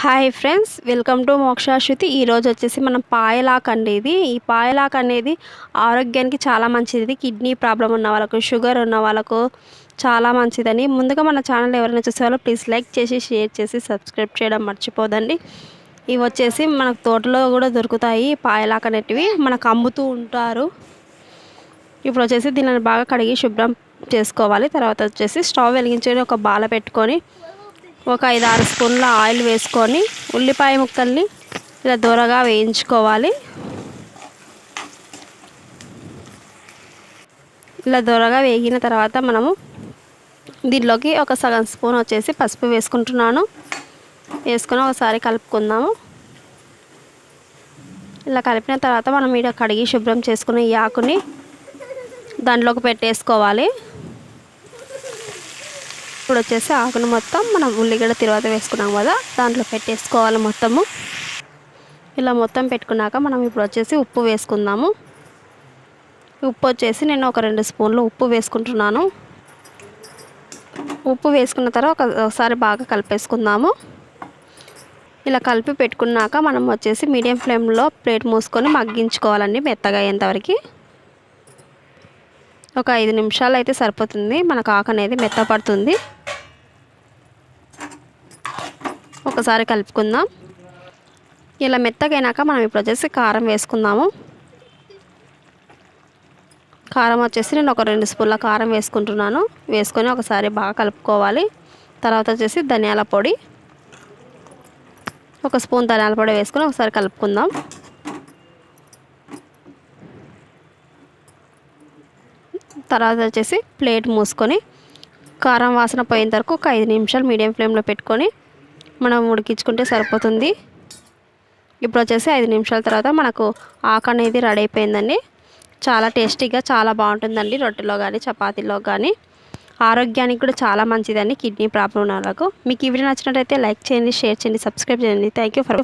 Hi friends welcome to Mokshashruti ఈరోజు వచ్చేసి మనం పాయలాక్ అండి ఇది ఈ పాయలాక్ అనేది ఆరోగ్యానికి చాలా మంచిది. కిడ్నీ ప్రాబ్లం ఉన్న వాళ్ళకు షుగర్ ఉన్న వాళ్ళకు చాలా మంచిదని. ముందుగా మన ఛానల్ ఎవరైనా చూసేవాళ్ళు ప్లీజ్ లైక్ చేసి షేర్ చేసి సబ్స్క్రైబ్ చేయడం మర్చిపోదండి. ఇవి వచ్చేసి మనకు తోటలో కూడా దొరుకుతాయి పాయలాక్ అనేటివి. మనకు అమ్ముతూ ఉంటారు. ఇప్పుడు వచ్చేసి దీనిని బాగా కడిగి శుభ్రం చేసుకోవాలి. తర్వాత వచ్చేసి స్టవ్ వెలిగించుకొని ఒక బాల పెట్టుకొని ఒక ఐదు ఆరు స్పూన్ల ఆయిల్ వేసుకొని ఉల్లిపాయ ముక్కల్ని ఇలా దూరగా వేయించుకోవాలి. ఇలా దూరగా వేగిన తర్వాత మనము దీనిలోకి ఒక సగం స్పూన్ వచ్చేసి పసుపు వేసుకుంటున్నాను. వేసుకొని ఒకసారి కలుపుకుందాము. ఇలా కలిపిన తర్వాత మనం ఇక్కడ కడిగి శుభ్రం చేసుకుని ఈ ఆకుని దాంట్లోకి పెట్టేసుకోవాలి. ఇప్పుడు వచ్చేసి ఆకును మొత్తం మనం ఉల్లిగడ్డ తర్వాత వేసుకున్నాం కదా దాంట్లో పెట్టేసుకోవాలి మొత్తము. ఇలా మొత్తం పెట్టుకున్నాక మనం ఇప్పుడు వచ్చేసి ఉప్పు వేసుకుందాము. ఉప్పు వచ్చేసి నేను ఒక రెండు స్పూన్లు ఉప్పు వేసుకుంటున్నాను. ఉప్పు వేసుకున్న తర్వాత ఒకసారి బాగా కలిపేసుకుందాము. ఇలా కలిపి పెట్టుకున్నాక మనం వచ్చేసి మీడియం ఫ్లేమ్లో ప్లేట్ మూసుకొని మగ్గించుకోవాలండి మెత్తగా అయ్యేంతవరకు ఒక ఐదు నిమిషాలు అయితే సరిపోతుంది మనకు ఆకు అనేది మెత్తపడుతుంది. ఒకసారి కలుపుకుందాం. ఇలా మెత్తగైనాక మనం ఇప్పుడు వచ్చేసి కారం వేసుకుందాము. కారం వచ్చేసి నేను ఒక రెండు స్పూన్ల కారం వేసుకుంటున్నాను. వేసుకొని ఒకసారి బాగా కలుపుకోవాలి. తర్వాత వచ్చేసి ధనియాల పొడి. ఒక స్పూన్ ధనియాల పొడి వేసుకొని ఒకసారి కలుపుకుందాం. తర్వాత వచ్చేసి ప్లేట్ మూసుకొని కారం వాసన పోయేంత వరకు ఒక ఐదు నిమిషాలు మీడియం ఫ్లేమ్లో పెట్టుకొని మనం ఉడికించుకుంటే సరిపోతుంది. ఇప్పుడు వచ్చేసి ఐదు నిమిషాల తర్వాత మనకు ఆకు అనేది రెడీ అయిపోయిందండి. చాలా టేస్టీగా చాలా బాగుంటుందండి రొట్టెలో కానీ చపాతీలో కానీ ఆరోగ్యానికి కూడా చాలా మంచిదండి కిడ్నీ ప్రాబ్లం ఉన్న వాళ్ళకు మీకు ఈ వీడియో నచ్చినట్లయితే లైక్ చేయండి షేర్ చేయండి సబ్స్క్రైబ్ చేయండి. Thank you for